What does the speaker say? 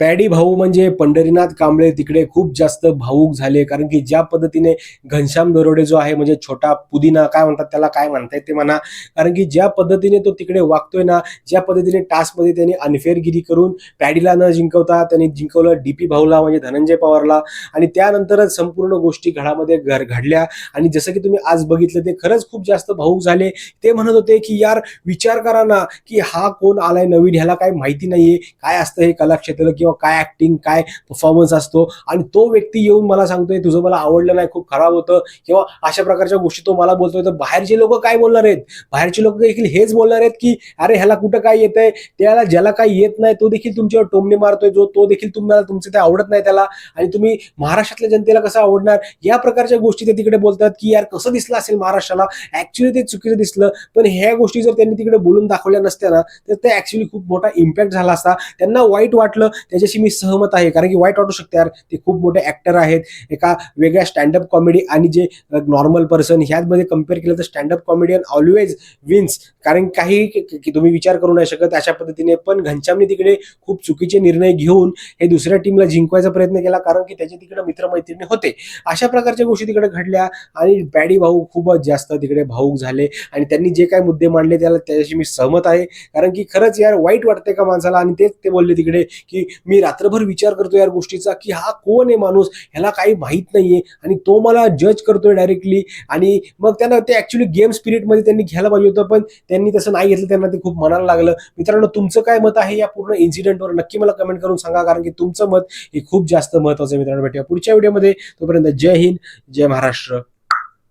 Paddy भाऊ म्हणजे पंढरीनाथ कांबळे तिकडे खूप जास्त भाऊक झाले कारण की ज्या पद्धतीने घनश्याम दरोडे जो आहे म्हणजे छोटा पुदिना काय म्हणतात त्याला काय म्हणतायत ते म्हणा. कारण की ज्या पद्धतीने तो तिकडे वागतोय ना ज्या पद्धतीने टास्कमध्ये त्यांनी अनफेअरगिरी करून पॅडीला न जिंकवता त्यांनी जिंकवलं डी पी भाऊला म्हणजे धनंजय पवारला. आणि त्यानंतरच संपूर्ण गोष्टी घडामध्ये घर घडल्या. आणि जसं की तुम्ही आज बघितलं ते खरंच खूप जास्त भाऊक झाले. ते म्हणत होते की यार विचार करा ना की हा कोण आलाय नवीन ह्याला काय माहिती नाहीये. काय असतं हे कलाक्षेत्र किंवा काय ऍक्टिंग काय परफॉर्मन्स असतो. आणि तो व्यक्ती येऊन मला सांगतोय तुझं मला आवडलं नाही खूप खराब होतं. किंवा अशा प्रकारच्या गोष्टी तो मला बोलतोय. तर बाहेरचे लोक काय बोलणार आहेत? बाहेरचे लोक देखील हेच बोलणार आहेत की अरे ह्याला कुठं काय येतंय? त्याला ज्याला काही येत नाही तो देखील तुमच्यावर टोमणे मारतोय. जो तो देखील तुम्हाला तुमचं ते आवडत नाही त्याला. आणि तुम्ही महाराष्ट्रातल्या जनतेला कसं आवडणार? या प्रकारच्या गोष्टी ते तिकडे बोलतात की यार कसं दिसलं असेल महाराष्ट्राला? ऍक्च्युली ते चुकीचं दिसलं. पण ह्या गोष्टी जर त्यांनी तिकडे बोलून दाखवल्या नसत्या ना तर ते ऍक्च्युली खूप मोठा इम्पॅक्ट झाला असता. त्यांना वाईट वाटलं त्याच्याशी मी सहमत आहे. कारण की वाईट वाटू शकते यार ते खूप मोठे ऍक्टर आहेत. एका वेगळ्या स्टँडअप कॉमेडी आणि जे नॉर्मल पर्सन ह्यामध्ये कंपेअर केलं तर स्टँडअप कॉमेडियन ऑलवेज विन्स कारण काही तुम्ही विचार करू नाही शकत अशा पद्धतीने पण घनश्यामने तिकडे खूप चुकीचे निर्णय घेऊन हे दुसऱ्या टीमला जिंकवायचा प्रयत्न केला कारण की त्याचे तिकडे मित्रमैत्रिणी होते. अशा प्रकारच्या गोष्टी तिकडे घडल्या आणि पॅडी भाऊ खूपच जास्त तिकडे भाऊक झाले आणि त्यांनी जे काही मुद्दे मांडले त्याला त्याच्याशी मी सहमत आहे. कारण की खरंच यार वाईट वाटते का माणसाला? आणि तेच ते बोलले तिकडे की मी रात्रभर विचार करतो यार गोष्टीचा की हा कोण आहे माणूस? ह्याला काही माहीत नाहीये. आणि तो मला जज करतोय डायरेक्टली आणि मग त्यांना ते ऍक्च्युली गेम स्पिरिटमध्ये त्यांनी घ्यायला पाहिजे होतं पण त्यांनी तसं नाही घेतलं त्यांना ते खूप मनाला लागलं. मित्रांनो तुमचं काय मत आहे या पूर्ण इन्सिडेंटवर नक्की मला कमेंट करून सांगा कारण की तुमचं मत हे खूप जास्त महत्वाचं आहे मित्रांनो. भेटूया पुढच्या व्हिडिओमध्ये तोपर्यंत जय हिंद जय महाराष्ट्र.